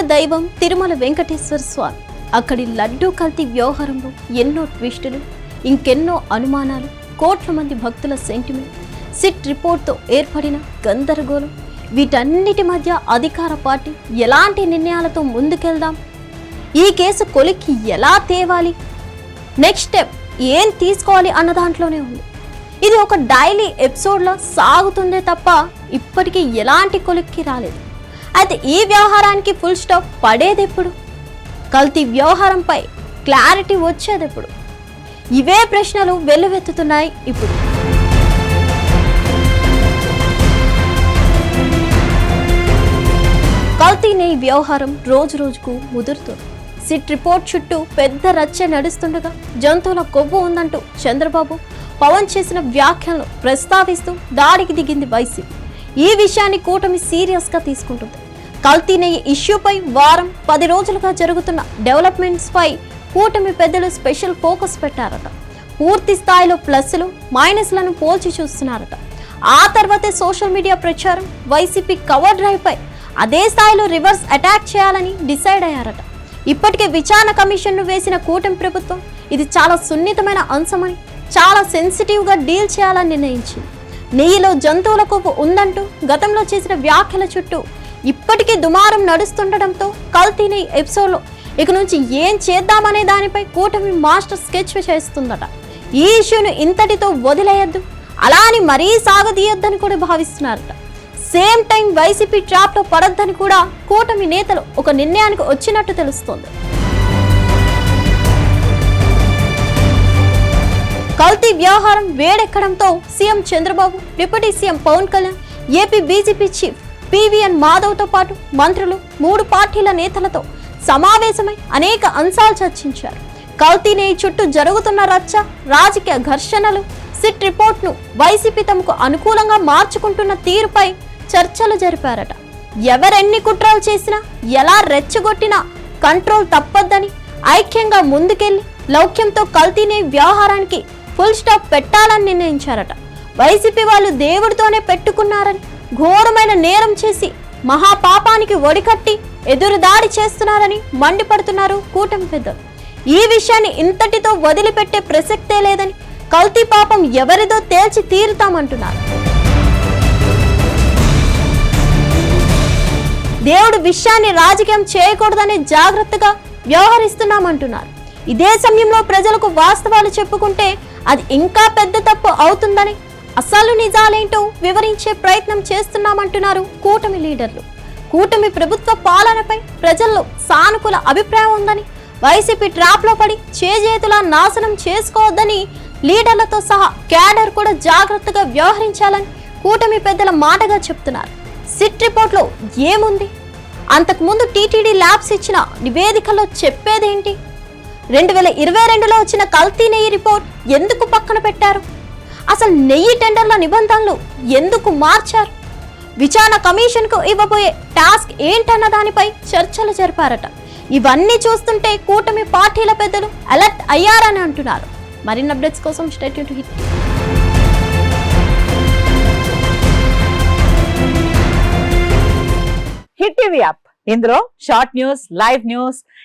దైవం తిరుమల వెంకటేశ్వర స్వామి. అక్కడి లడ్డూ కల్తీ వ్యవహారంలో ఎన్నో ట్విస్టులు ఇంకెన్నో అనుమానాలు కోట్ల మంది భక్తుల సెంటిమెంట్ సిట్ రిపోర్ట్తో ఏర్పడిన గందరగోళం. వీటన్నిటి మధ్య అధికార పార్టీ ఎలాంటి నిర్ణయాలతో ముందుకెళ్దాం? ఈ కేసు కొలిక్కి ఎలా తేవాలి? నెక్స్ట్ స్టెప్ ఏం తీసుకోవాలి అన్న దాంట్లోనే ఉంది. ఇది ఒక డైలీ ఎపిసోడ్లో సాగుతుందే తప్ప ఇప్పటికీ ఎలాంటి కొలిక్కి రాలేదు. అయితే ఈ వ్యవహారానికి ఫుల్ స్టాప్ పడేదెప్పుడు? కల్తీ వ్యవహారంపై క్లారిటీ వచ్చేదెప్పుడు? ఇవే ప్రశ్నలు వెల్లువెత్తుతున్నాయి ఇప్పుడు. కల్తీ నెయ్యి వ్యవహారం రోజు రోజుకు ముదురుతుంది. సిట్ రిపోర్ట్ చుట్టూ పెద్ద రచ్చ నడుస్తుండగా జంతువుల కొవ్వు ఉందంటూ చంద్రబాబు పవన్ చేసిన వ్యాఖ్యలను ప్రస్తావిస్తూ దాడికి దిగింది వైసీపీ. ఈ విషయాన్ని కూటమి సీరియస్గా తీసుకుంటుంది. కల్తీ నెయ్యి ఇష్యూపై వారం పది రోజులుగా జరుగుతున్న డెవలప్మెంట్స్ పై కూటమి పెద్దలు స్పెషల్ ఫోకస్ పెట్టారట. పూర్తి స్థాయిలో ప్లస్లు మైనస్లను పోల్చి చూస్తున్నారట. ఆ తర్వాతే సోషల్ మీడియా ప్రచారం వైసీపీ కవర్ డ్రైవ్ పై అదే స్థాయిలో రివర్స్ అటాక్ చేయాలని డిసైడ్ అయ్యారట. ఇప్పటికే విచారణ కమిషన్ను వేసిన కూటమి ప్రభుత్వం ఇది చాలా సున్నితమైన అంశమని చాలా సెన్సిటివ్గా డీల్ చేయాలని నిర్ణయించింది. నెయ్యిలో జంతువుల కొవ్వు ఉందంటూ గతంలో చేసిన వ్యాఖ్యల చుట్టూ ఇప్పటికీ దుమారం నడుస్తుండటంతో కల్తీని ఎపిసోడ్లో. ఇక నుంచి ఏం చేద్దామనే దానిపై కూటమి మాస్టర్ స్కెచ్ చేస్తుందట ఈ ఇష్యూను ఇంతటితో వదిలేయద్దు. అలా అని మరీ సాగదీయొద్దని కూడా భావిస్తున్నారట. సేమ్ టైం వైసీపీ ట్రాప్లో పడొద్దని కూడా కూటమి నేతలు ఒక నిర్ణయానికి వచ్చినట్టు తెలుస్తోంది. కల్తీ వ్యవహారం వేడెక్కడంతో CM Chandrababu deputy CM Pawan Kalyan AP BJP chief PVN మాధవ్తో పాటు మంత్రులు మూడు పార్టీల నేతలతో సమావేశమై అనేక అంశాలు చర్చించారు. కల్తీనే చుట్టూ జరుగుతున్న రచ్చ రాజకీయ ఘర్షణలు సిట్ రిపోర్ట్ను వైసీపీ తమకు అనుకూలంగా మార్చుకుంటున్న తీరుపై చర్చలు జరిపారట. ఎవరెన్ని కుట్రలు చేసినా ఎలా రెచ్చగొట్టినా కంట్రోల్ తప్పొద్దని ఐక్యంగా ముందుకెళ్ళి లౌక్యంతో కల్తీనే వ్యవహారానికి ఫుల్ స్టాప్ పెట్టాలని నిర్ణయించారట. వైసీపీ వాళ్ళు దేవుడితోనే పెట్టుకున్నారని ఘోరమైన నేరం చేసి మహాపాపానికి ఒడికట్టి ఎదురుదాడి చేస్తున్నారని మండిపడుతున్నారు కూటమి పెద్దలు. ఈ విషయాన్ని ఇంతటితో వదిలిపెట్టే ప్రసక్తే లేదని కల్తీ పాపం ఎవరిదో తేల్చి తీరుతామంటున్నారు. దేవుడు విషయాన్ని రాజకీయం చేయకూడదని జాగ్రత్తగా వ్యవహరిస్తున్నామంటున్నారు. ఇదే సమయంలో ప్రజలకు వాస్తవాలు చెప్పుకుంటే అది ఇంకా పెద్ద తప్పు అవుతుందని అసలు నిజాలేంటో వివరించే ప్రయత్నం చేస్తున్నామంటున్నారు కూటమి లీడర్లు. కూటమి ప్రభుత్వ పాలనపై ప్రజల్లో సానుకూల అభిప్రాయం ఉందని వైసీపీ ట్రాప్లో పడి చేజేతుల నాశనం చేసుకోవద్దని లీడర్లతో సహా క్యాడర్ కూడా జాగ్రత్తగా వ్యవహరించాలని కూటమి పెద్దల మాటగా చెప్తున్నారు. సిట్ రిపోర్ట్లో ఏముంది? అంతకుముందు టీటీడీ ల్యాబ్స్ ఇచ్చిన నివేదికలో చెప్పేదేంటి? రెండు వేల ఇరవై రెండులో వచ్చిన కల్తీ నెయ్యి రిపోర్ట్ ఎందుకు పక్కన పెట్టారు? అసలు నెయ్యి టెండర్ల నిబంధనలు ఎందుకు మార్చారు? విచారణ కమిషన్కు ఇవ్వబోయే టాస్క్ ఏంటన్న దానిపై చర్చలు జరిపారట. ఇవన్నీ చూస్తుంటే కూటమి పార్టీల పెద్దలు అలర్ట్ అయ్యారని అంటున్నారు. మరిన్ని అప్డేట్స్ కోసం state to Hit Hit TV app. ఇందులో short news live news